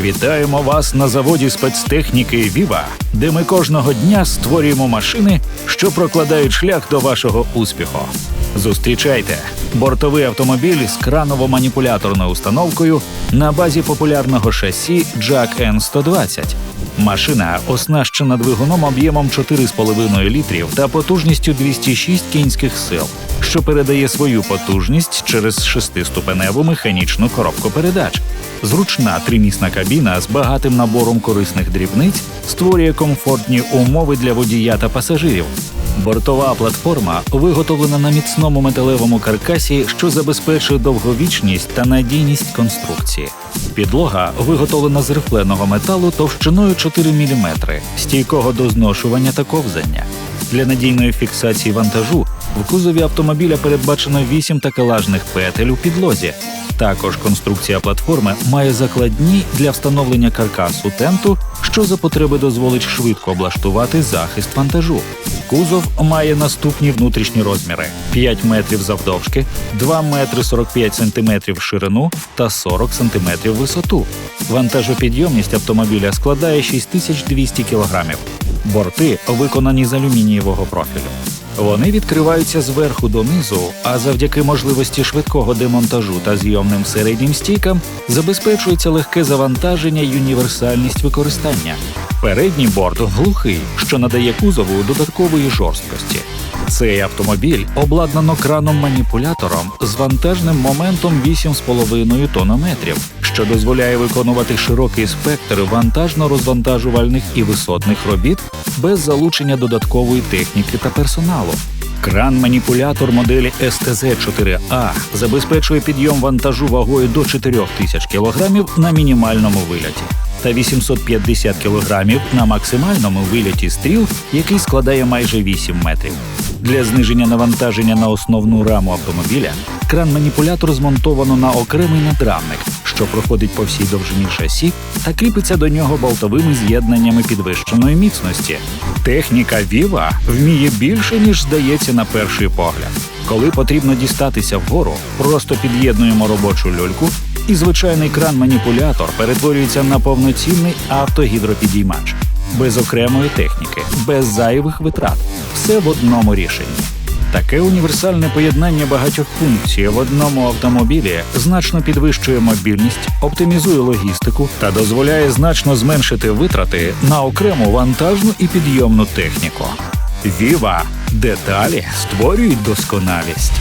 Вітаємо вас на заводі спецтехніки Віва, де ми кожного дня створюємо машини, що прокладають шлях до вашого успіху. Зустрічайте бортовий автомобіль з краново-маніпуляторною установкою на базі популярного шасі Jack N120. Машина оснащена двигуном об'ємом 4,5 літрів та потужністю 206 кінських сил, що передає свою потужність через шестиступеневу механічну коробку передач. Зручна тримісна кабіна з багатим набором корисних дрібниць створює комфортні умови для водія та пасажирів. Бортова платформа виготовлена на міцному металевому каркасі, що забезпечує довговічність та надійність конструкції. Підлога виготовлена з рифленого металу товщиною 4 мм, стійкого до зношування та ковзання. Для надійної фіксації вантажу в кузові автомобіля передбачено 8 такелажних петель у підлозі. Також конструкція платформи має закладні для встановлення каркасу тенту, що за потреби дозволить швидко облаштувати захист вантажу. Кузов має наступні внутрішні розміри: 5 метрів завдовжки, 2 метри 45 сантиметрів ширину та 40 сантиметрів висоту. Вантажопідйомність автомобіля складає 6200 кілограмів. Борти виконані з алюмінієвого профілю. Вони відкриваються зверху донизу, а завдяки можливості швидкого демонтажу та зйомним середнім стійкам забезпечується легке завантаження й універсальність використання. Передній борт глухий, що надає кузову додаткової жорсткості. Цей автомобіль обладнано краном-маніпулятором з вантажним моментом 8,5 тонометрів, що дозволяє виконувати широкий спектр вантажно-розвантажувальних і висотних робіт без залучення додаткової техніки та персоналу. Кран-маніпулятор моделі STZ-4A забезпечує підйом вантажу вагою до 4000 кг на мінімальному виляті та 850 кг на максимальному виляті стріл, який складає майже 8 метрів. Для зниження навантаження на основну раму автомобіля кран-маніпулятор змонтовано на окремий надрамник, що проходить по всій довжині шасі та кріпиться до нього болтовими з'єднаннями підвищеної міцності. Техніка Viva вміє більше, ніж здається на перший погляд. Коли потрібно дістатися вгору, просто під'єднуємо робочу люльку, і звичайний кран-маніпулятор перетворюється на повноцінний автогідропідіймач. Без окремої техніки, без зайвих витрат, все в одному рішенні. Таке універсальне поєднання багатьох функцій в одному автомобілі значно підвищує мобільність, оптимізує логістику та дозволяє значно зменшити витрати на окрему вантажну і підйомну техніку. Віва деталі створюють досконалість.